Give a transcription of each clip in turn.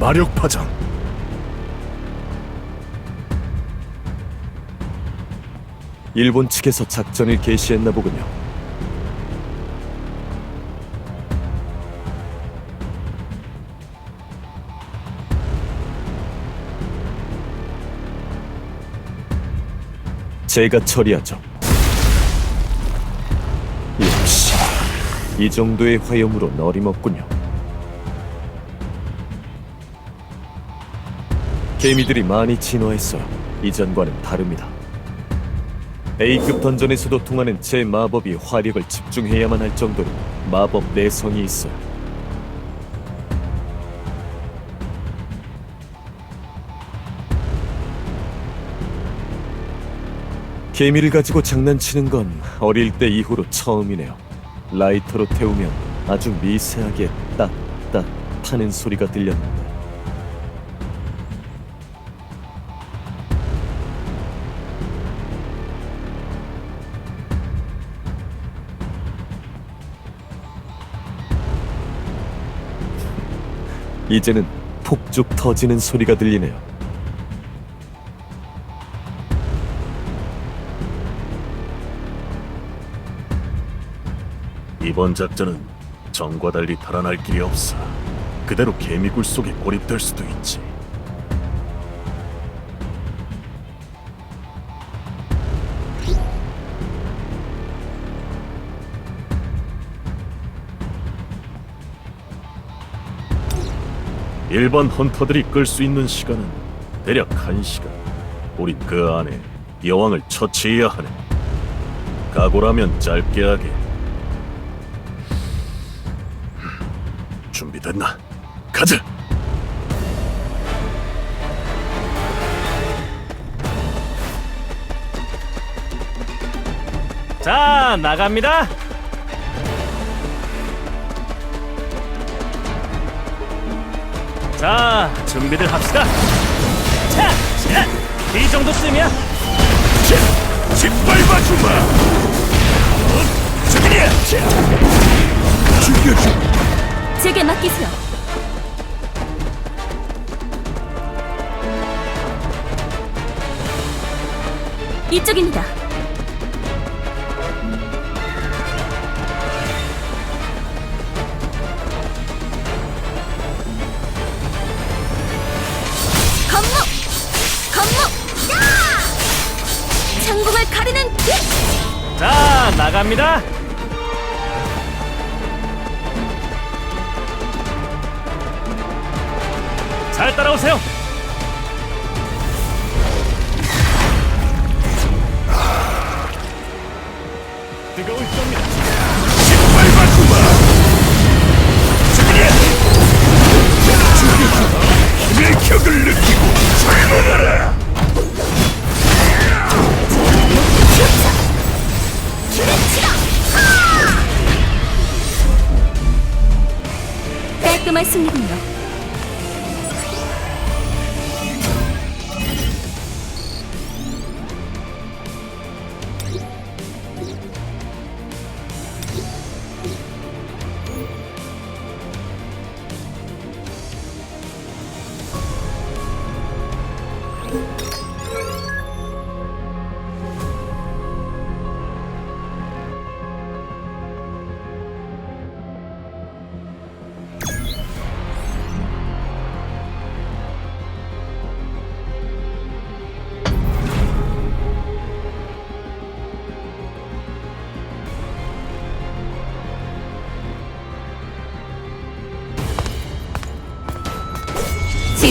마력 파장. 일본 측에서 작전을 개시했나 보군요. 제가 처리하죠. 역시 이 정도의 화염으로 어림없군요. 개미들이 많이 진화했어요. 이전과는 다릅니다. A급 던전에서도 통하는 제 마법이 화력을 집중해야만 할 정도로 마법 내성이 있어요. 개미를 가지고 장난치는 건 어릴 때 이후로 처음이네요. 라이터로 태우면 아주 미세하게 딱딱 타는 소리가 들렸는데 이제는 폭죽 터지는 소리가 들리네요. 이번 작전은 정과 달리 달아날 길이 없어. 그대로 개미굴 속에 고립될 수도 있지. 일반 헌터들이 끌 수 있는 시간은 대략 한시간 우린 그 안에 여왕을 처치해야 하네. 각오라면 짧게 하게. 준비됐나? 가자! 자, 나갑니다. 자, 준비들 합시다. 자, 자, 이 정도쯤이야. 짓밟아 주마! 어? 저기냐! 죽여줘! 제게 맡기세요. 이쪽입니다. 나갑니다.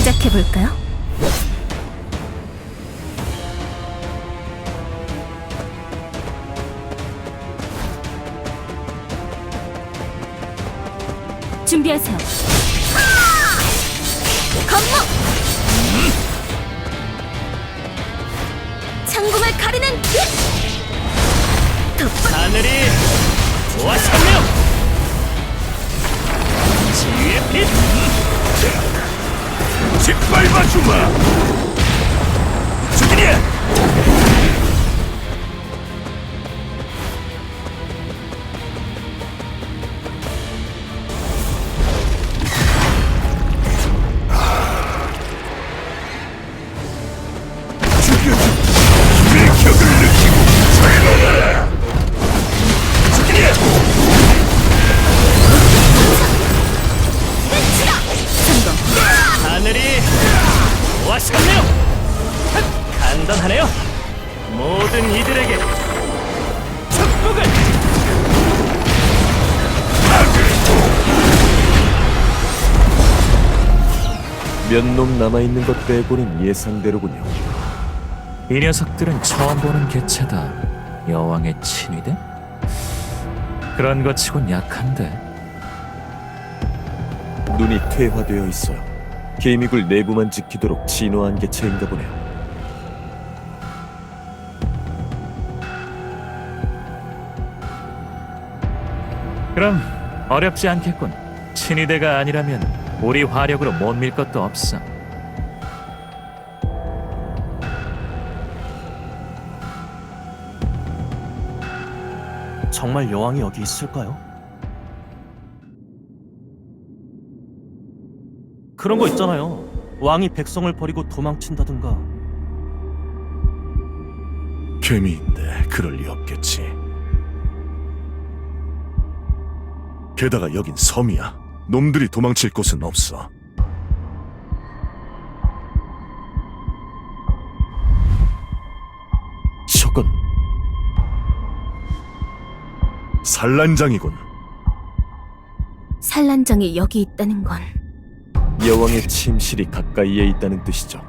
시작해 볼까요? 준비하세요. 몇 놈 남아있는 것 빼고는 예상대로군요. 이 녀석들은 처음 보는 개체다. 여왕의 친위대? 그런 것 치곤 약한데. 눈이 퇴화되어 있어요. 개미굴 내부만 지키도록 진화한 개체인가 보네요. 그럼 어렵지 않겠군. 친위대가 아니라면 우리 화력으로 못 밀 것도 없어. 정말 여왕이 여기 있을까요? 그런 거 있잖아요. 왕이 백성을 버리고 도망친다든가. 개미인데 그럴 리 없겠지. 게다가 여긴 섬이야. 놈들이 도망칠 곳은 없어. 저건 산란장이군. 산란장이 여기 있다는 건 여왕의 침실이 가까이에 있다는 뜻이죠.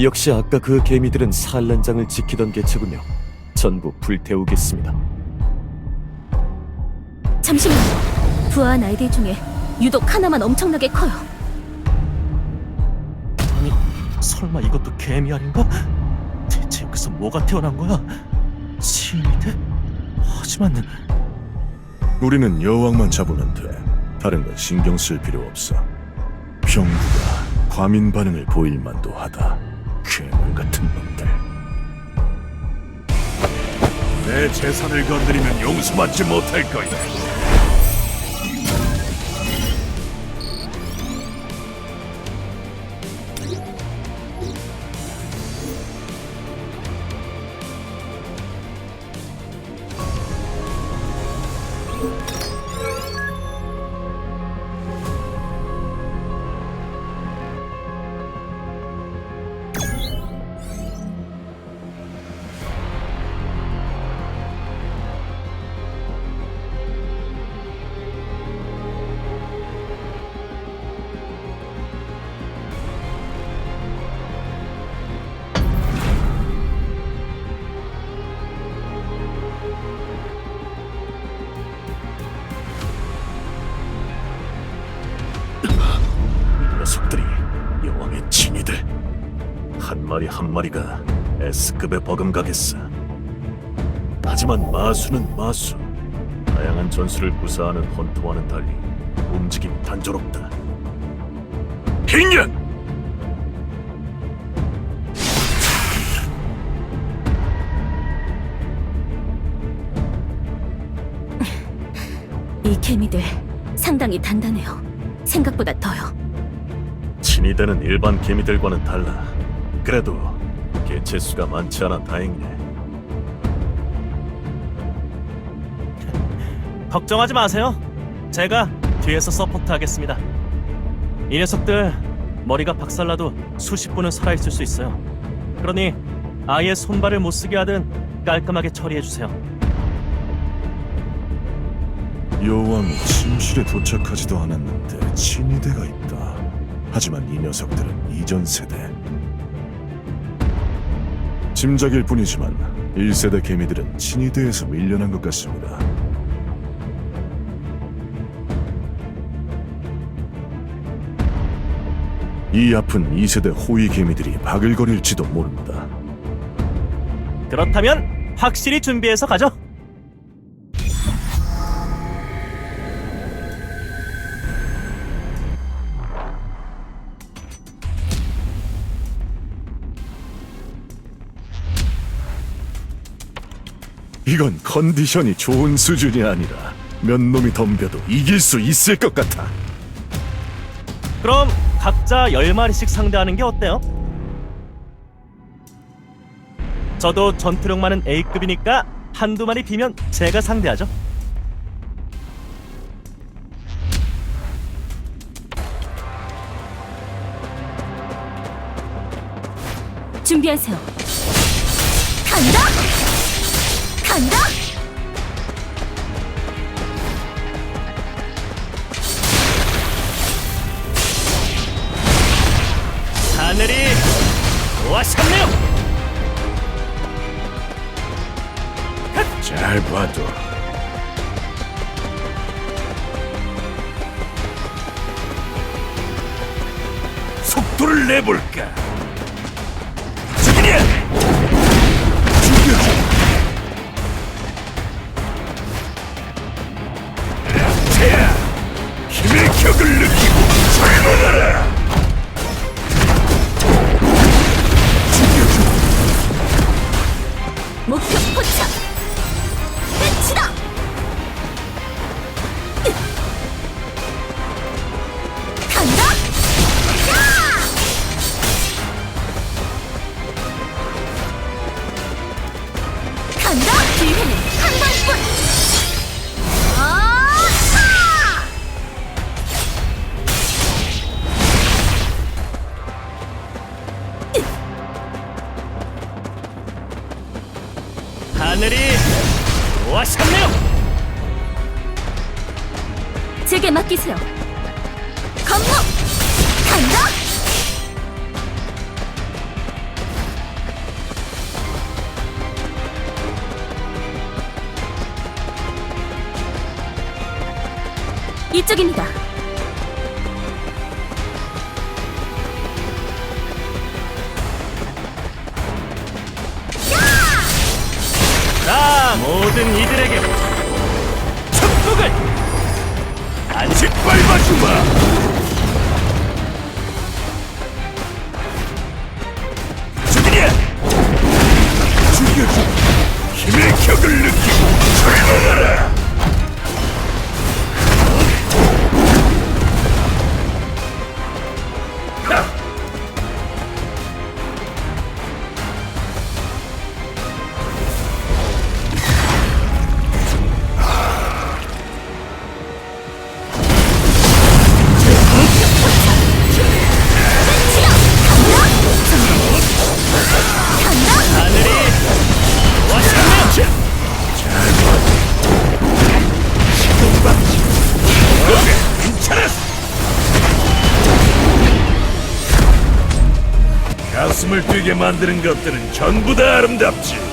역시 아까 그 개미들은 산란장을 지키던 개체군요. 전부 불태우겠습니다. 잠시만요. 부하한 아이들 중에 유독 하나만 엄청나게 커요. 아니, 설마 이것도 개미알인가? 대체 여기서 뭐가 태어난 거야? 치미드? 하지만 우리는 여왕만 잡으면 돼. 다른 건 신경 쓸 필요 없어. 병부가 과민 반응을 보일 만도 하다. 괴물 같은 놈들. 내 재산을 건드리면 용서받지 못할 거야. 마리 한 마리가 S급에 버금가겠어. 하지만 마수는 마수. 다양한 전술을 구사하는 헌터와는 달리 움직임이 단조롭다. 흰년! 이 개미들 상당히 단단해요. 생각보다 더요. 친위대는 일반 개미들과는 달라. 그래도 개체 수가 많지 않아 다행이네. 걱정하지 마세요. 제가 뒤에서 서포트 하겠습니다. 이 녀석들 머리가 박살나도 수십 분은 살아있을 수 있어요. 그러니 아예 손발을 못 쓰게 하든 깔끔하게 처리해 주세요. 여왕이 침실에 도착하지도 않았는데 친위대가 있다. 하지만 이 녀석들은 이전 세대. 짐작일 뿐이지만 1세대 개미들은 친위대에서 밀려난 것 같습니다. 이 앞은 2세대 호위 개미들이 바글거릴지도 모릅니다. 그렇다면 확실히 준비해서 가죠. 이건 컨디션이 좋은 수준이 아니라 몇 놈이 덤벼도 이길 수 있을 것 같아. 그럼 각자 10마리씩 상대하는 게 어때요? 저도 전투력 많은 A급이니까 한두 마리 비면 제가 상대하죠. 준비하세요. 간다! 간다! 하늘이 왔었네요! 잘 봐도 속도를 내볼까? 목표 제게 맡기세요. 건무! 간다! 이쪽입니다. 힘의 격을 느끼고 출발하라! 가슴을 뛰게 만드는 것들은 전부 다 아름답지.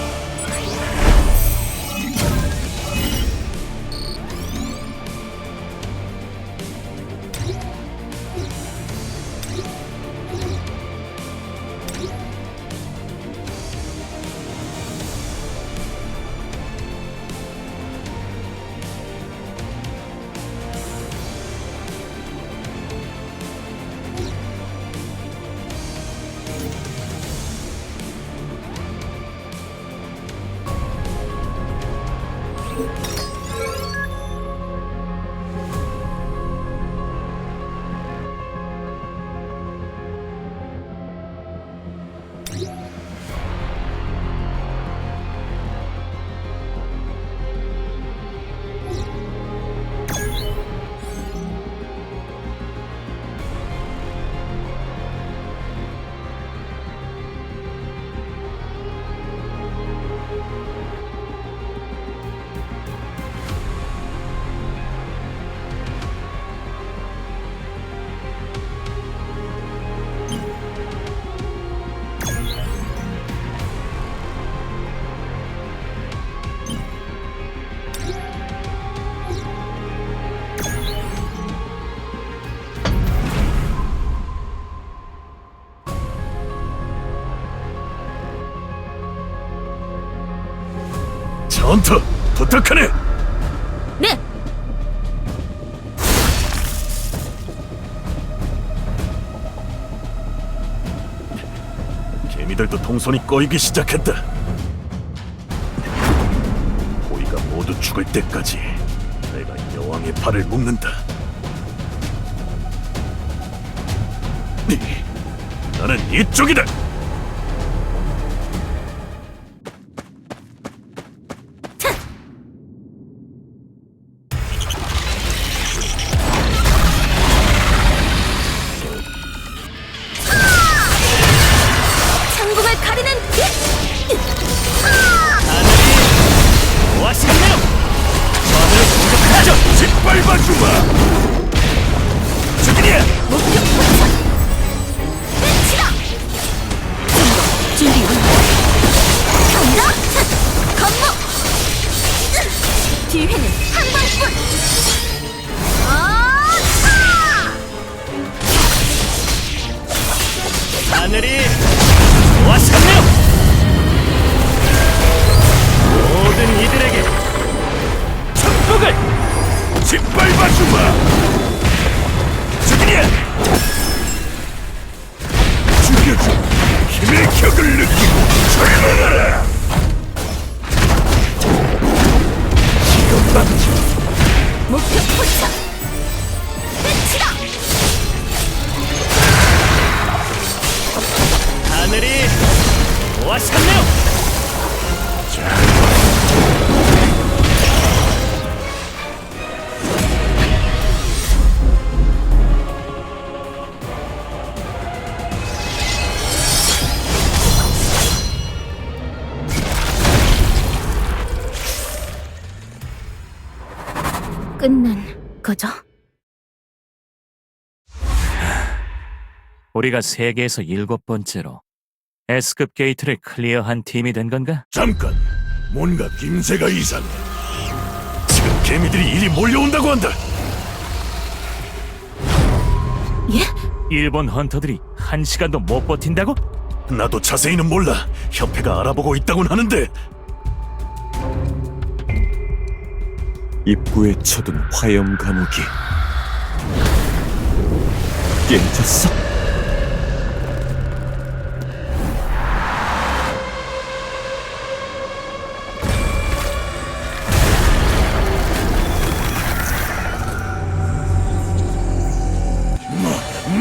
전투 부탁하네. 네! 개미들도 동선이 꺼이기 시작했다. 고이가 모두 죽을 때까지 내가 여왕의 발을 묶는다. 네, 나는 이쪽이다. 짓밟아주마. 죽이냐? 목표 포착! 끝이다! 준비 완료! 간다! 건무! 기회는 한 번뿐. 아! 하늘이 도와주겠네요. 모든 이들에게 축복을 짓밟아주마! 죽이냐! 죽여줘! 힘의 격을 느끼고 절망하라! 이것만 목표 포착. 끝이다. 하늘이 도와주겠네요. 끝난 거죠? 우리가 세계에서 일곱 번째로 S급 게이트를 클리어한 팀이 된 건가? 잠깐! 뭔가 김새가 이상해. 지금 개미들이 이리 몰려온다고 한다! 예? 일본 헌터들이 한 시간도 못 버틴다고? 나도 자세히는 몰라. 협회가 알아보고 있다곤 하는데 입구에 쳐둔 화염 감옥이 깨졌어.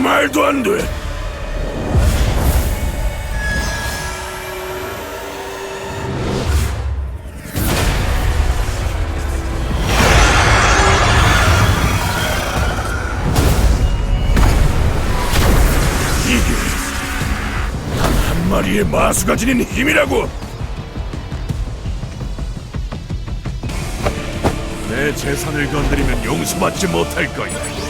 말도 안 돼. 한 마리의 마수가 지닌 힘이라고. 내 재산을 건드리면 용서받지 못할 거야.